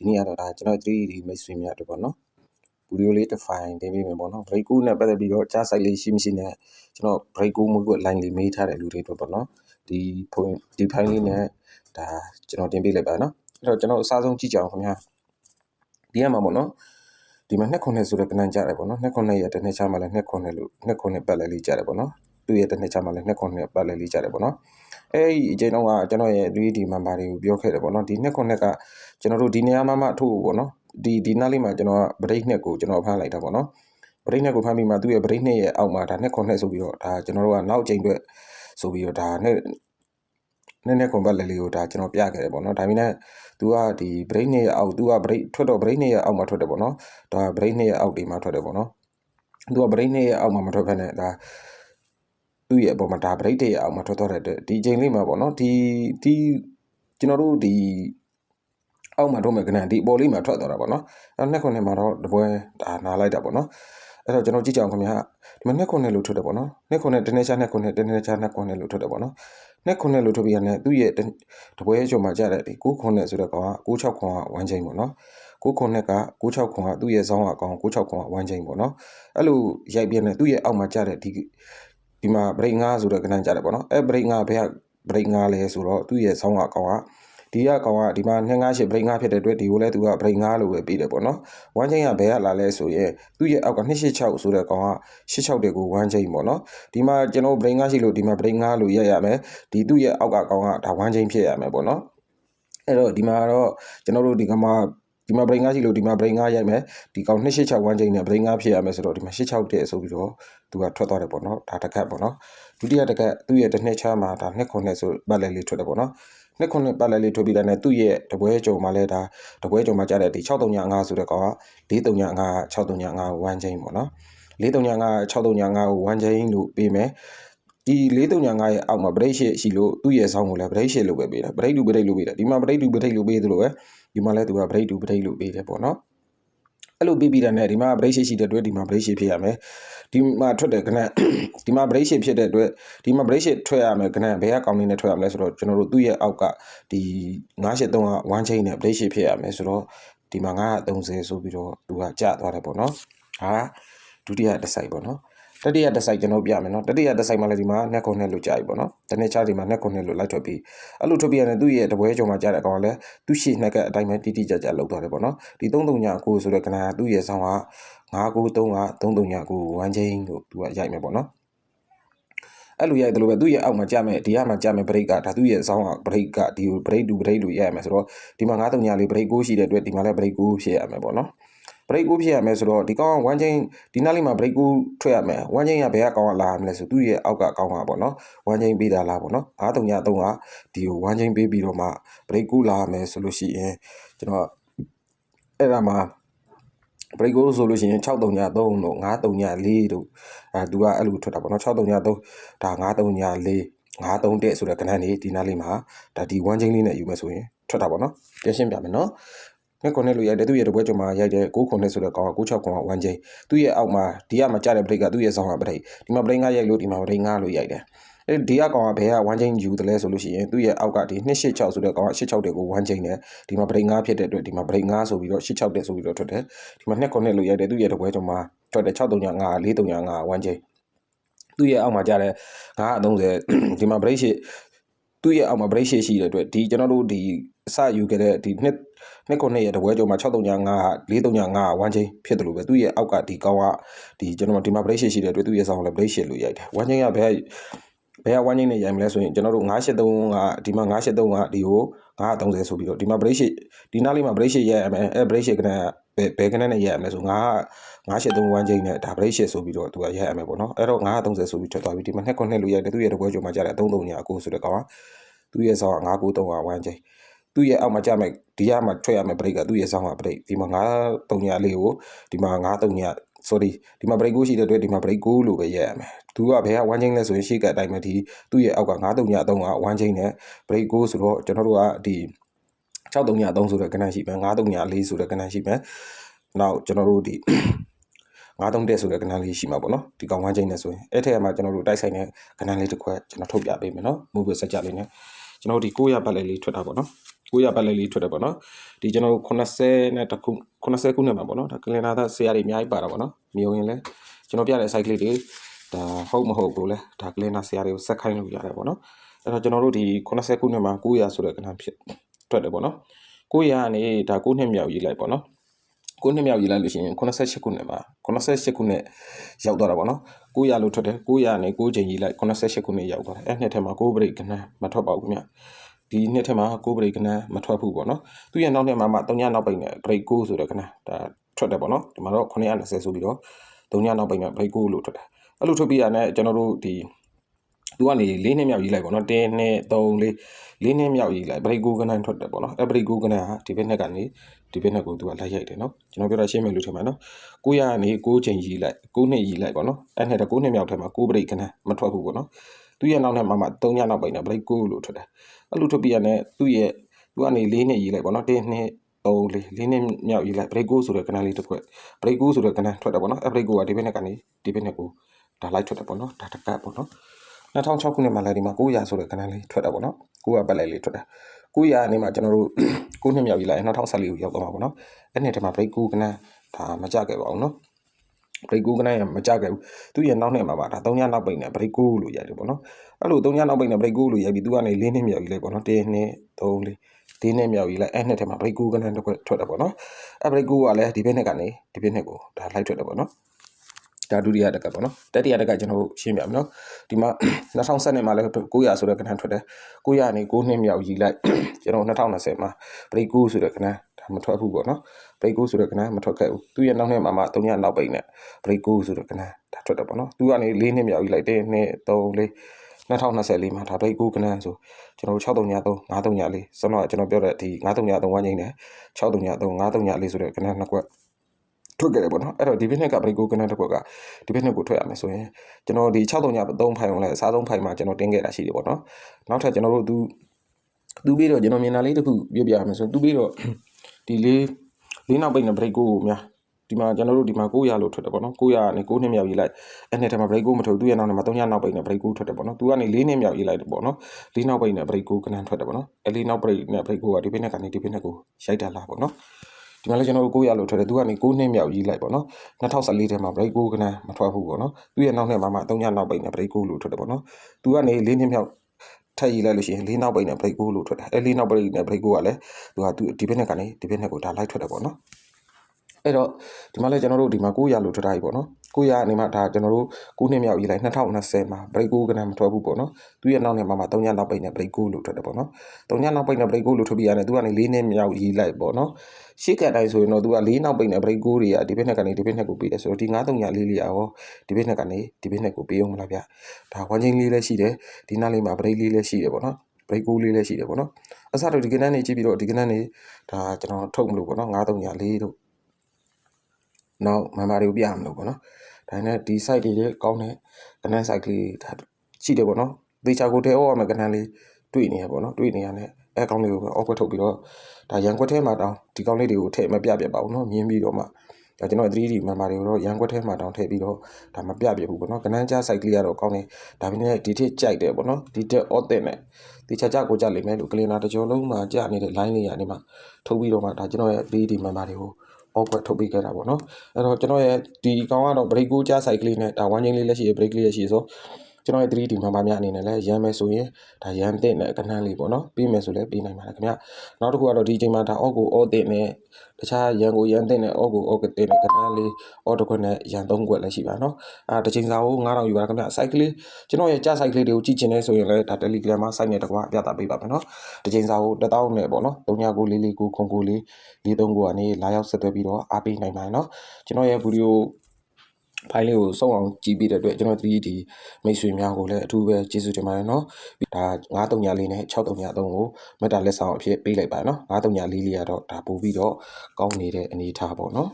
ဒီနေ့ကတော့ဒါကျွန်တော် 3D မိတ်ဆွေများတို့ပေါ့နော်ဗီဒီယိုလေးတစ်ဖိုင်တင်ပေးမယ်ပေါ့နော် break 9နဲ့ပတ်သက်ပြီးတော့ကြားဆိုင်လေးရှိမရှိနဲ့ကျွန်တော် break 9မှုက line လေးမေးထားတဲ့လူတွေတို့ပေါ့နော်ဒီဖုန်းဒီဖိုင်လေးနဲ့ဒါကျွန်တော်တင်ပေးလိုက်ပါနော်အဲ့တော့ကျွန်တော်အစားဆုံးကြည့်ကြအောင်ခင်ဗျာဒီကမှာပေါ့နော်ဒီမှာ2ခုနဲ့ဆိုတဲ့ကဏ္ဍကြတယ်ပေါ့နော်2ခုနဲ့ရတဲ့နှစ်ချားမှာလည်း2ခုနဲ့လို့2ခုနဲ့ပတ်လဲလေးကြတယ်ပေါ့နော်သူ့ရဲ့တစ်နှစ်ချားမှာလည်း2ခုနဲ့ပတ်လဲလေးကြတယ်ပေါ့နော် အဲ့ဒီအချိန်တော့ကကျွန်တော်ရဲ့ 3D member တွေကိုပြောခဲ့တယ်ပေါ့နော်ဒီ2ခုနဲ့ကကျွန်တော်တို့ဒီနေရာမှာမှထို့ပေါ့နော်ဒီဒီနားလေးမှာကျွန်တော်က break နှစ်ကိုကျွန်တော်ဖမ်းလိုက်တာပေါ့နော် break နှစ်ကိုဖမ်းပြီးမှသူ့ရဲ့ break နှစ်ရဲ့အောက်မှာဒါနှစ်ခုနှစ်ဆိုပြီးတော့ဒါကျွန်တော်တို့ကနောက်အချိန်အတွက်ဆိုပြီးတော့ဒါနှစ်နည်းနည်းကွန်ဘတ်လေးလေးကိုဒါကျွန်တော်ပြခဲ့တယ်ပေါ့နော်ဒါပေမဲ့ तू ကဒီ break နှစ်ရဲ့အောက် तू က break ထွက်တော့ break နှစ်ရဲ့အောက်မှာထွက်တယ်ပေါ့နော်ဒါ break နှစ်ရဲ့အောက်ဒီမှာထွက်တယ်ပေါ့နော် तू က break နှစ်ရဲ့အောက်မှာမထွက်ဘဲနဲ့ဒါ သူ့ရဲ့အပေါ်မှာဒါ break တွေရဲ့အောက်မှာထွက်သွားတဲ့အတွက်ဒီအချိန်လေးမှာပေါ့နော်ဒီဒီကျွန်တော်တို့ဒီအောက်မှာထုတ်မဲ့ကဏ္ဍဒီအပေါ်လေးမှာထွက်သွားတာပေါ့နော်အဲနှစ်ခုနှစ်မှာတော့တပွဲဒါနားလိုက်တာပေါ့နော်အဲ့တော့ကျွန်တော်ကြည့်ကြအောင်ခင်ဗျာဒီမှာနှစ်ခုနှစ်လို့ထွက်တယ်ပေါ့နော်နှစ်ခုနှစ်တင်းနေချနှစ်ခုနှစ်တင်းနေချနှစ်ခုနှစ်လို့ထွက်တယ်ပေါ့နော်နှစ်ခုနှစ်လို့ထွက်ပြီးရတဲ့သူ့ရဲ့တပွဲချုံမှာကြတဲ့ဒီ9ခုနှစ်ဆိုတဲ့ကောင်က96ခွန်က1ချိန်ပေါ့နော်9ခုနှစ်က96ခွန်ကသူ့ရဲ့ဇောင်းအကောင်96ခွန်က1ချိန်ပေါ့နော်အဲ့လိုရိုက်ပြနေသူ့ရဲ့အောက်မှာကြတဲ့ဒီ ဒီမှာ break 5ဆိုတဲ့ကဏ္ဍကြတယ်ပေါ့နော်အဲ break 5ဘယ်က break 5လဲဆိုတော့သူ့ရဲ့ဇောင်းအကောင်ကဒီကကောင်ကဒီမှာ258 break 5ဖြစ်တဲ့အတွက်ဒီကိုလည်းသူက break 5လို့ပဲပြီးတယ်ပေါ့နော်1 chain ကဘယ်ကလာလဲဆိုရင်သူ့ရဲ့အောက်က286ဆိုတဲ့ကောင်က86တဲ့ကို1 chain ပေါ့နော်ဒီမှာကျွန်တော် break 5ရှိလို့ဒီမှာ break 5လို့ရက်ရမယ်ဒီသူ့ရဲ့အောက်ကကောင်ကဒါ1 chain ဖြစ်ရမယ်ပေါ့နော်အဲ့တော့ဒီမှာတော့ကျွန်တော်တို့ဒီကမှာ ဒီမှာ brain 5ရှိလို့ဒီမှာ brain 5ရိုက်မယ်ဒီကောင်286 1ချိန်နဲ့ brain 5ဖြစ်ရမယ်ဆိုတော့ဒီမှာ86တဲ့ဆိုပြီးတော့သူကထွက်သွားတယ်ပေါ့နော်ဒါတစ်ခတ်ပေါ့နော်ဒုတိယတစ်ခတ်သူ့ရဲ့တစ်နှစ်ချားမှာဒါ2ခုနဲ့ဆိုပတ်လဲလေးထွက်တယ်ပေါ့နော်နှစ်ခုနှစ်ပတ်လဲလေးထွက်ပြီးတဲ့နဲ့သူ့ရဲ့တပွဲကြုံမှာလဲဒါတပွဲကြုံမှာကြားတဲ့ဒီ6395ဆိုတဲ့ကောင်က435 635 1ချိန်ပေါ့နော်435 635ကို1ချိန်လို့ပေးမယ်ဒီ435ရဲ့အောက်မှာ break ရှိရှိလို့သူ့ရဲ့ဆောင်းကိုလည်း break ရှိလို့ပဲပေးတာ break တူ break လို့ပေးတာဒီမှာ break တူ break လို့ပေးသလိုပဲ ဒီမှာလည်းသူက break to break လို့ပေးတယ်ပေါ့နော်အဲ့လိုပြီးပြီးတဲ့နဲ့ဒီမှာ break ရှိရှိတဲ့အတွက်ဒီမှာ break ရှိဖြစ်ရမယ်ဒီမှာထွက်တဲ့ကဏ္ဍဒီမှာ break ရှိဖြစ်တဲ့အတွက်ဒီမှာ break ရှိထွက်ရမယ်ကဏ္ဍဘယ်ကကောင်းနေနဲ့ထွက်ရမလဲဆိုတော့ကျွန်တော်တို့သူ့ရဲ့အောက်ကဒီ983က1 chain နဲ့ break ရှိဖြစ်ရမယ်ဆိုတော့ဒီမှာ930ဆိုပြီးတော့သူကကျသွားတယ်ပေါ့နော်ဟာဒုတိယတစ်ဆိုင်ပေါ့နော် တတိယတစ်ဆိုင်ကျွန်တော်ပြမယ်နော်တတိယတစ်ဆိုင်မှာလည်းဒီမှာနှစ်ခုနှစ်လို့ကြာပြီပေါ့နော်တနေ့ချဒီမှာနှစ်ခုနှစ်လို့လိုက်ထွက်ပြီးအဲ့လိုထွက်ပြီးရတယ်သူ့ရဲ့တပွဲကြုံမှာကြာတဲ့အကောင်ကလည်းသူ့ရှိနှစ်ကအတိုင်းပဲတိတိကျကျလောက်သွားတယ်ပေါ့နော်ဒီ339ဆိုတဲ့ကဏ္ဍကသူ့ရဲ့ဆောင်းက993က339 1 chain လို့သူကရိုက်မယ်ပေါ့နော်အဲ့လိုရိုက်တယ်လို့ပဲသူ့ရဲ့အောက်မှာကြာမယ်ဒီကမှာကြာမယ် break ကဒါသူ့ရဲ့ဆောင်းက break ကဒီ break to break လို့ရိုက်ရမယ်ဆိုတော့ဒီမှာ939လေး break 6ရှိတဲ့အတွက်ဒီမှာလည်း break 6ဖြစ်ရမယ်ပေါ့နော် break ကိုဖြစ်ရမယ်ဆိုတော့ဒီကောင်က1 chain ဒီနားလေးမှာ break ကိုထွက်ရမယ်1 chain ကဘယ်ကကောင်ကလာမလဲဆိုသူ့ရဲ့အောက်ကကောင်ကပေါ့နော်1 chain ပေးတာလားပေါ့နော်933ကဒီကို1 chain ပေးပြီးတော့မှ break ကိုလာမယ်ဆိုလို့ရှိရင်ကျွန်တော်အဲ့ဒါမှာ break ကိုဆိုလို့ရှိရင်633တို့934တို့အဲသူကအဲ့လိုထွက်တာပေါ့နော်633ဒါ934 53တဲ့ဆိုတဲ့ကဏ္ဍနေဒီနားလေးမှာဒါဒီ1 chain လေးနဲ့ယူမယ်ဆိုရင်ထွက်တာပေါ့နော်ပြန်ရှင်းပြမယ်နော် နှစ်ခုနဲ့လို့ရိုက်တယ်သူ့ရဲ့တပွဲကျော်မှာရိုက်တယ်6ခုနဲ့ဆိုတဲ့ကောင်က96ကောင်က1ချိန်သူ့ရဲ့အောက်မှာဒီကမှာကြားတဲ့ break ကသူ့ရဲ့ဆောင်းက break ဒီမှာ break 9ရိုက်လို့ဒီမှာ break 9လို့ရိုက်တယ်အဲဒီကကောင်ကဘယ်က1ချိန်ယူတယ်လဲဆိုလို့ရှိရင်သူ့ရဲ့အောက်ကဒီ286ဆိုတဲ့ကောင်က86တဲ့ကို1ချိန်နဲ့ဒီမှာ break 9ဖြစ်တဲ့အတွက်ဒီမှာ break 9ဆိုပြီးတော့86တဲ့ဆိုပြီးတော့ထွက်တယ်ဒီမှာနှစ်ခုနဲ့လို့ရိုက်တယ်သူ့ရဲ့တပွဲကျော်မှာထွက်တယ်635 435 1ချိန်သူ့ရဲ့အောက်မှာကြားတဲ့930ဒီမှာ break ရှိ သူ့ရဲ့အောက်မှာ break ရှိရှိတဲ့အတွက်ဒီကျွန်တော်တို့ဒီအစယူခဲ့တဲ့ဒီနှစ်နှစ်ခုနှစ်ရဲ့တပွဲကျော်မှာ635 435 1 chain ဖြစ်တယ်လို့ပဲသူ့ရဲ့အောက်ကဒီကောင်းကဒီကျွန်တော်ဒီမှာ break ရှိရှိတဲ့အတွက်သူ့ရဲ့ဆောင်းလည်း break ရှိလို့ရိုက်တယ်1 chain ကဘယ်ဘယ်က1 chain နဲ့ရိုက်မလဲဆိုရင်ကျွန်တော်တို့983ကဒီမှာ983ကဒီကို 930ဆိုပြီးတော့ဒီမှာ break ရှိဒီနားလေးမှာ break ရှိရိုက်ရမယ်အဲ break ရှိကနဘယ်ဘယ်ကနနဲ့ရိုက်ရမလဲဆို9 983 1 chain နဲ့ဒါ break ရှိဆိုပြီးတော့သူကရိုက်ရမယ်ပေါ့နော်အဲ့တော့930ဆိုပြီးထွက်သွားပြီဒီမှာနှစ်ခုနှစ်လို့ရိုက်တယ်သူ့ရဲ့တပွဲကျော်မှာကြာတယ်33ညာကိုဆိုတဲ့ကောင်ကသူ့ရဲ့ဆောင်းက993 1 chain သူ့ရဲ့အောက်မှာကြမယ်ဒီကမှာထွက်ရမယ် break ကသူ့ရဲ့ဆောင်းက break ဒီမှာ9 3ညလေးကိုဒီမှာ9 3ည sorry ဒီမှာ break ကိုရှိတဲ့အတွက်ဒီမှာ break ကိုလို့ပဲရက်ရမယ်သူကဘယ်က1 chain လဲဆိုရင်ရှေ့ကအတိုင်းပဲဒီသူ့ရဲ့အောက်က9 3ည3က1 chain နဲ့ break ကိုဆိုတော့ကျွန်တော်တို့ကဒီ6 3ည3ဆိုတဲ့ကဏ္ဍရှိမယ်9 3ည4ဆိုတဲ့ကဏ္ဍရှိမယ်နောက်ကျွန်တော်တို့ဒီ9 3တက်ဆိုတဲ့ကဏ္ဍလေးရှိမှာပေါ့နော်ဒီကောင်1 chain နဲ့ဆိုရင်အဲ့ထက်မှာကျွန်တော်တို့တိုက်ဆိုင်တဲ့ကဏ္ဍလေးတစ်ခွက်ကျွန်တော်ထုတ်ပြပေးမယ်နော် move စက်ကြလေးနဲ့ကျွန်တော်ဒီ900ပတ်လေးလေးထွက်တာပေါ့နော် 900ပတ်လဲလေးထွက်တယ်ပေါ့နော်ဒီကျွန်တော်တို့80နဲ့တခု80ခုနှစ်မှာပေါ့နော်ဒါကလင်နာသားဆရာတွေအများကြီးပါတာပေါ့နော်မြုံရင်လဲကျွန်တော်ပြတဲ့ site လေးတွေဒါဟုတ်မဟုတ်ဘူးလဲဒါကလင်နာဆရာတွေကိုဆက်ခိုင်းလို့ရတယ်ပေါ့နော်အဲ့တော့ကျွန်တော်တို့ဒီ80ခုနှစ်မှာ900ဆိုတဲ့ကဏ္ဍဖြစ်ထွက်တယ်ပေါ့နော်900ကနေဒါ9နှစ်မြောက်ရေးလိုက်ပေါ့နော်9နှစ်မြောက်ရေးလိုက်လို့ရှိရင်88ခုနှစ်မှာ88ခုနှစ်ရောက်သွားတာပေါ့နော်900လို့ထွက်တယ်900နဲ့9ချိန်ရေးလိုက်88ခုနှစ်ရောက်သွားတယ်အဲ့နှစ်ထဲမှာ9 break ကဏ္ဍမထွက်ပါဘူးခင်ဗျ ဒီနှစ်ထဲမှာ9 break ကဏ္ဍမထွက်ဘူးပေါ့နော်သူရဲ့နောက်နှစ်မှာမှ3ညနောက်ပိတ်နဲ့ break 9ဆိုတဲ့ကဏ္ဍဒါထွက်တယ်ပေါ့နော်ဒီမှာတော့920ဆိုပြီးတော့3ညနောက်ပိတ်နဲ့ break 9လို့ထွက်တယ်အဲ့လိုထွက်ပြီးရတဲ့ကျွန်တော်တို့ဒီသူကနေ၄နှစ်မြောက်ရေးလိုက်ပေါ့နော်1 2 3 4၄နှစ်မြောက်ရေးလိုက် break 9ကဏ္ဍထွက်တယ်ပေါ့နော်အဲ့ break 9ကဏ္ဍဟာဒီဘက်နှစ်ကနေဒီဘက်နှစ်ကိုသူကလိုက်ရိုက်တယ်နော်ကျွန်တော်ပြောတာရှင်းမယ်လို့ထင်ပါနော်900ကနေ9ချိန်ရေးလိုက်9နှစ်ရေးလိုက်ပေါ့နော်အဲ့နဲ့တော့9နှစ်မြောက်ထဲမှာ9 break ကဏ္ဍမထွက်ဘူးပေါ့နော် သူရဲ့နောက်နဲ့မှမှ3ညနောက်ပိုင်းနဲ့ break 9လို့ထွက်တယ်အဲ့လိုထွက်ပြီးရတဲ့သူ့ရဲ့သူကနေ၄နှစ်ရေးလိုက်ပေါ့နော်1နှစ်3 4 4နှစ်မြောက်ရေးလိုက် break 9ဆိုတဲ့ကဏ္ဍလေးတစ်ခွက် break 9ဆိုတဲ့ကဏ္ဍထွက်တယ်ပေါ့နော်အဲ့ break 9ကဒီဘက်နဲ့ကနေဒီဘက်နဲ့ကိုဒါလိုက်ထွက်တယ်ပေါ့နော်ဒါတကတ်ပေါ့နော်2006ခုနှစ်မှာလည်းဒီမှာ900ဆိုတဲ့ကဏ္ဍလေးထွက်တာပေါ့နော်900ပတ်လိုက်လေးထွက်တာ900နေမှာကျွန်တော်တို့9နှစ်မြောက်ရေးလိုက်2014ကိုရောက်သွားမှာပေါ့နော်အဲ့နှစ်ထဲမှာ break 9ကဏ္ဍဒါမကြခဲ့ပါဘူးနော် break 9ကနရမကြခဲ့ဘူးသူရဲ့နောက်နှစ်မှာပါဒါ3ညနောက်ပိတ်နဲ့ break 9လို့ရတယ်ပေါ့နော်အဲ့လို3ညနောက်ပိတ်နဲ့ break 9လို့ရပြီးသူကနေ4နှစ်မြောက်ကြီးလိုက်ပေါ့နော်1နှစ်3 4ဒီနှစ်မြောက်ကြီးလိုက်အဲ့နှစ်ထဲမှာ break 9ကနတစ်ခွက်ထွက်တယ်ပေါ့နော်အဲ့ break 9ကလည်းဒီဘက်နှစ်ကနေဒီဘက်နှစ်ကိုဒါလိုက်ထွက်တယ်ပေါ့နော်ဒါဒုတိယတက်ကပေါ့နော်တတိယတက်ကကျွန်တော်ရှင်းပြမယ်နော်ဒီမှာ2010နှစ်မှာလည်း900ဆိုတဲ့ကဏ္ဍထွက်တယ်900နေ9နှစ်မြောက်ကြီးလိုက်ကျွန်တော်2020မှာ break 9ဆိုတဲ့ကဏ္ဍဒါ မထွက်ဘူးပေါ့နော် break 9ဆိုတဲ့ကဏ္ဍမထွက်ခဲ့ဘူးသူရဲ့နောက်နှစ်မှာမှ3ညနောက်ပိတ်နဲ့ break 9ဆိုတဲ့ကဏ္ဍဒါထွက်တယ်ပေါ့နော်သူကနေ4နှစ်မြောက်ကြီးလိုက်1 2 3 4 2024မှာဒါ break 9ကဏ္ဍဆိုကျွန်တော်6393 5394စတော့ကျွန်တော်ပြောတဲ့ဒီ5393ဝန်းကျင်နဲ့6393 5394ဆိုတဲ့ကဏ္ဍနှစ်ခွက်ထွက်ကြတယ်ပေါ့နော်အဲ့တော့ဒီဘက်နှစ်က break 9ကဏ္ဍတစ်ခွက်ကဒီဘက်နှစ်ကိုထွက်ရမယ်ဆိုရင်ကျွန်တော်ဒီ6393ဖိုင်အောင်လဲအစားဆုံးဖိုင်မှာကျွန်တော်တင်ခဲ့တာရှိတယ်ပေါ့နော်နောက်ထပ်ကျွန်တော်တို့သူသူပြီးတော့ကျွန်တော်မြင်တာလေးတစ်ခုပြပြရမယ်ဆိုရင်သူပြီးတော့ ဒီလေးလေးနောက်ပိတ်နဲ့ break 9ကိုများဒီမှာကျွန်တော်တို့ဒီမှာ900လို့ထွက်တယ်ပေါ့နော်900ကနေ9နှစ်မြောက်ရေးလိုက်အဲ့နှစ်ထဲမှာ break 9မထွက်သူ့ရဲ့နောက်နဲ့မှာ300နောက်ပိတ်နဲ့ break 9ထွက်တယ်ပေါ့နော်သူကနေ4နှစ်မြောက်ရေးလိုက်တယ်ပေါ့နော်4နောက်ပိတ်နဲ့ break 9ကနန်းထွက်တယ်ပေါ့နော်အဲ့4နောက် break နဲ့ break 9ကဒီဘက်နဲ့ကနေဒီဘက်နဲ့ကိုရိုက်တာလားပေါ့နော်ဒီမှာလည်းကျွန်တော်တို့900လို့ထွက်တယ်သူကနေ9နှစ်မြောက်ရေးလိုက်ပေါ့နော်2014ထဲမှာ break 9ကနန်းမထွက်ဘူးပေါ့နော်သူ့ရဲ့နောက်နဲ့မှာမှ300နောက်ပိတ်နဲ့ break 9လို့ထွက်တယ်ပေါ့နော်သူကနေ4နှစ်မြောက် ထပ်ရေးလိုက်လို့ရှိရင်လေးနောက်ပိတ်နဲ့ break 9လို့ထွက်တယ်အဲလေးနောက်ပိတ်နဲ့ break 9ကလည်းသူကသူဒီဘက်နဲ့ကနေဒီဘက်နဲ့ကိုဒါလိုက်ထွက်တယ်ပေါ့နော်အဲ့တော့ဒီမှာလည်းကျွန်တော်တို့ဒီမှာ900လို့ထွက်ထားပြီပေါ့နော် 900အနေမှာဒါကျွန်တော်တို့9နှစ်မြောက်ရေးလိုက်2020မှာ break 9ကနမထွက်ဘူးပေါ့နော်သူရဲ့နောက်နဲ့မှာမှာ3ညနောက်ပိတ်နဲ့ break 9လို့ထွက်တယ်ပေါ့နော်3ညနောက်ပိတ်နဲ့ break 9လို့ထွက်ပြီးရတယ်သူကနေ4နှစ်မြောက်ရေးလိုက်ပေါ့နော်ရှေ့ကအတိုင်းဆိုရင်တော့သူက4နောက်ပိတ်နဲ့ break 9တွေကဒီဘက်နဲ့ကနေဒီဘက်နဲ့ကိုပေးတယ်ဆိုတော့ဒီ9 3ညလေးလေးရောဒီဘက်နဲ့ကနေဒီဘက်နဲ့ကိုပေးအောင်မလားဗျဒါဝမ်းချင်းလေးလည်းရှိတယ်ဒီနောက်လေးမှာ break လေးလည်းရှိတယ်ပေါ့နော် break 9လေးလည်းရှိတယ်ပေါ့နော်အစတော့ဒီကနန်းနေကြည့်ပြီးတော့ဒီကနန်းနေဒါကျွန်တော်ထုတ်မလို့ပေါ့နော်9 3ညလေးတို့ နောက်မမတွေကိုပြရမလို့ပေါ့နော်ဒါနဲ့ဒီ site တွေလည်းကောင်းတဲ့ကနန်း site ကလေးဒါရှိတယ်ပေါ့နော်သေချာကိုတဲဩရမယ်ကနန်းလေးတွေ့နေရပေါ့နော်တွေ့နေရတဲ့အဲကောင်းလေးကိုအောက်ခွက်ထုတ်ပြီးတော့ဒါရန်ခွက်ထဲမှာတောင်းဒီကောင်းလေးတွေကိုထည့်မပြပြပါဘူးနော်မြင်းပြီးတော့မှဒါကျွန်တော် 3D မန်မာတွေကိုတော့ရန်ခွက်ထဲမှာတောင်းထည့်ပြီးတော့ဒါမပြပြဘူးပေါ့နော်ကနန်းကြား site ကလေးကတော့ကောင်းတယ်ဒါပေမဲ့ဒီထစ်ကြိုက်တယ်ပေါ့နော်ဒီတက် authentic နဲ့ဒီချာချကိုကြလိမ့်မယ်လို့ကလင်နာတစ်ကြောလုံးမှာကြာနေတဲ့ line လေးရနေမှာထုတ်ပြီးတော့မှဒါကျွန်တော်ရဲ့ 3D မန်မာတွေကို အောက်ကွက်ထုတ်ပေးခဲ့တာပေါ့နော်အဲ့တော့ကျွန်တော်ရဲ့ဒီအကောင်ကတော့ break ကိုကြား site ကလေးနဲ့ဒါ one chain လေးလက်ရှိ break လေးရရှိဆို ကျွန်တော်ရဲ့ 3D မှန်ပါများအနေနဲ့လည်းရမ်းမယ်ဆိုရင်ဒါရမ်းတဲ့နဲ့ကဏ္ဍလေးပေါ့နော်ပြီးမယ်ဆိုလည်းပြီးနိုင်ပါတယ်ခင်ဗျနောက်တစ်ခုကတော့ဒီအချိန်မှာဒါအော့ကိုအော့တဲ့နဲ့တခြားရန်ကိုရန်တဲ့နဲ့အော့ကိုအော့တဲ့နဲ့ကဏ္ဍလေးအော့တစ်ခွက်နဲ့ရန်သုံးခွက်လည်းရှိပါနော်အာတစ်ချိန်စာကို9000ယူပါခင်ဗျ site ကလေးကျွန်တော်ရဲ့ကြား site ကလေးတွေကိုကြည့်ချင်နေဆိုရင်လည်းဒါ Telegram မှာ site နဲ့တကွာပြသပေးပါမယ်နော်တစ်ချိန်စာကို1000နဲ့ပေါ့နော်399449ခု9 439ကနေလာရောက်ဆက်သွယ်ပြီးတော့အားပေးနိုင်ပါတယ်နော်ကျွန်တော်ရဲ့ဗီဒီယို ဖိုင်လေးကိုစုံအောင်ကြည့်ပြီးတဲ့အတွက်ကျွန်တော် 3D မိတ်ဆွေများကိုလည်းအထူးပဲကျေးဇူးတင်ပါတယ်နော်ဒါ934လေးနဲ့633ကိုမေတ္တာလက်ဆောင်အဖြစ်ပေးလိုက်ပါနော်934လေးကတော့ဒါပို့ပြီးတော့ကောင်းနေတဲ့အနေအထားပေါ့နော်